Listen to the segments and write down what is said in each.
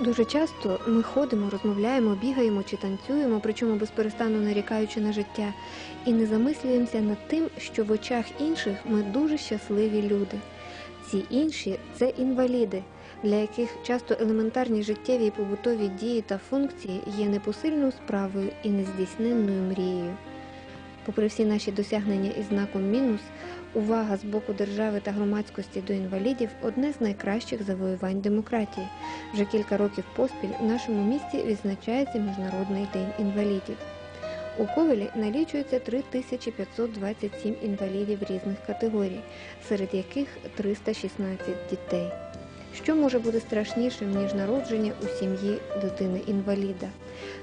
Дуже часто ми ходимо, розмовляємо, бігаємо чи танцюємо, причому безперестану нарікаючи на життя, і не замислюємося над тим, що в очах інших ми дуже щасливі люди. Ці інші це інваліди, для яких часто елементарні життєві і побутові дії та функції є непосильною справою і нездійсненною мрією. Попри всі наші досягнення із знаком мінус, увага з боку держави та громадськості до інвалідів одне з найкращих завоювань демократії. Вже кілька років поспіль в нашому місті відзначається Міжнародний день інвалідів. У Ковелі налічується 3527 інвалідів різних категорій, серед яких 316 дітей. Що може бути страшнішим, ніж народження у сім'ї дитини-інваліда?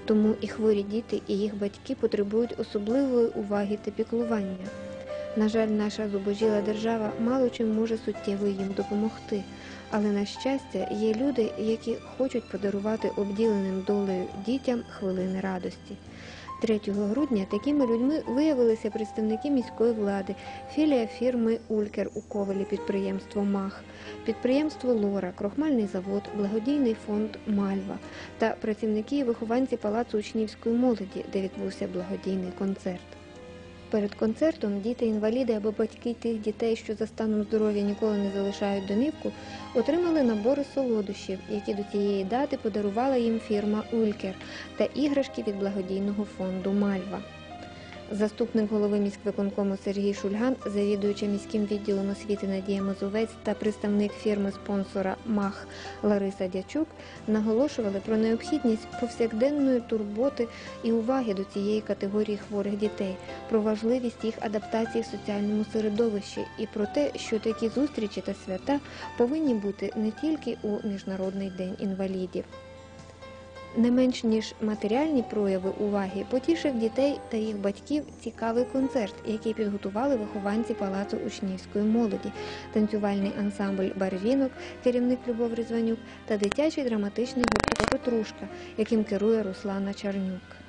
Тому і хворі діти, і їх батьки потребують особливої уваги та піклування. На жаль, наша зубожіла держава мало чим може суттєво їм допомогти. Але на щастя, є люди, які хочуть подарувати обділеним долею дітям хвилини радості. 3 грудня такими людьми виявилися представники міської влади, філія фірми Улькер у Ковелі, підприємство МАХ, підприємство Лора, крохмальний завод, благодійний фонд Мальва та працівники і вихованці Палацу учнівської молоді, де відбувся благодійний концерт. Перед концертом діти-інваліди або батьки тих дітей, що за станом здоров'я ніколи не залишають домівку, отримали набори солодощів, які до цієї дати подарувала їм фірма Улькер та іграшки від благодійного фонду Мальва. Заступник голови міськвиконкому Сергій Шульган, завідуюча міським відділом освіти Надія Мозовець та представник фірми спонсора МАХ Лариса Дячук наголошували про необхідність повсякденної турботи і уваги до цієї категорії хворих дітей, про важливість їх адаптації в соціальному середовищі і про те, що такі зустрічі та свята повинні бути не тільки у Міжнародний день інвалідів. Не менш ніж матеріальні прояви уваги потішив дітей та їх батьків цікавий концерт, який підготували вихованці Палацу учнівської молоді, танцювальний ансамбль Барвінок, керівник Любов Різванюк та дитячий драматичний гурт Петрушка, яким керує Руслана Чарнюк.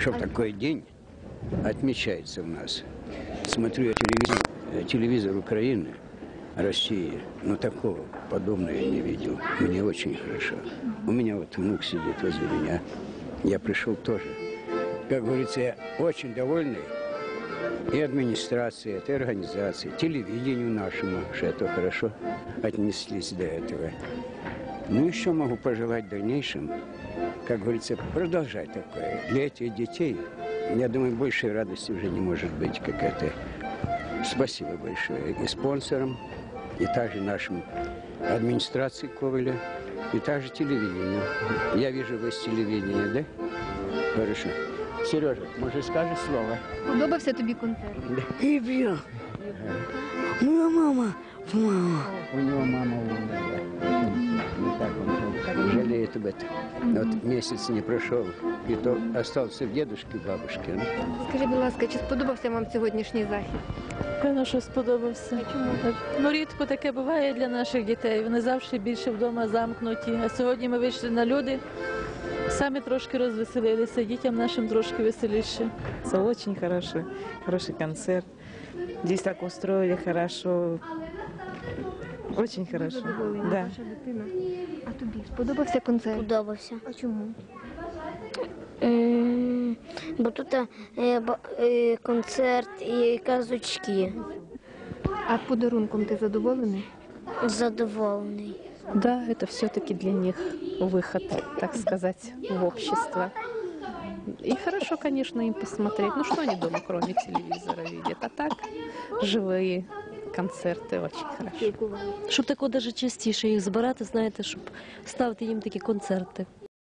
Что такой день отмечается у нас. Смотрю я телевизор, э, телевизор Украины, России, но такого подобного я не видел. Мне очень хорошо. У меня вот внук сидит возле меня. Я пришел тоже. Как говорится, я очень довольный и администрации, этой организации, телевидению нашему, что это хорошо отнеслись до этого. Ну, еще могу пожелать в дальнейшем, как говорится, продолжать такое. Для этих детей, я думаю, большей радости уже не может быть, как это. Спасибо большое и спонсорам, и также нашим администрации Ковеля, и также телевидению. Я вижу, вы с телевидения, да? Хорошо. Сережа, может, скажешь слово? Подобався тобі концерт? Люблю. Моя мама, мама. У него мама умерла. Вот месяц не прошел, и то остался в дедушке, бабушке. ну. Скажіть, будь ласка, чи сподобався вам сьогоднішній захід? Певно, що сподобався. Ну, рідко таке буває для наших дітей. Вони завжди більше вдома замкнуті. А сьогодні ми вийшли на люди, самі трошки розвеселилися, дітям нашим трошки веселіше. Это очень хороший, хороший концерт. Здесь так устроили хорошо. Очень хорошо. Да. Ваша дитина. А тобі сподобався концерт? Подобався. А чому? М, Бо тут е, ба- е, концерт і казочки. А подарунком ти задоволений? Задоволений. Да, это все-таки для них выход, так сказать, в общество. И хорошо, конечно, им посмотреть. Ну что они дома, кроме телевизора, видят? А так, живые концерты очень хорошо. Щоб тако даже частіше їх збирати, знаєте, щоб ставити їм такі концерти.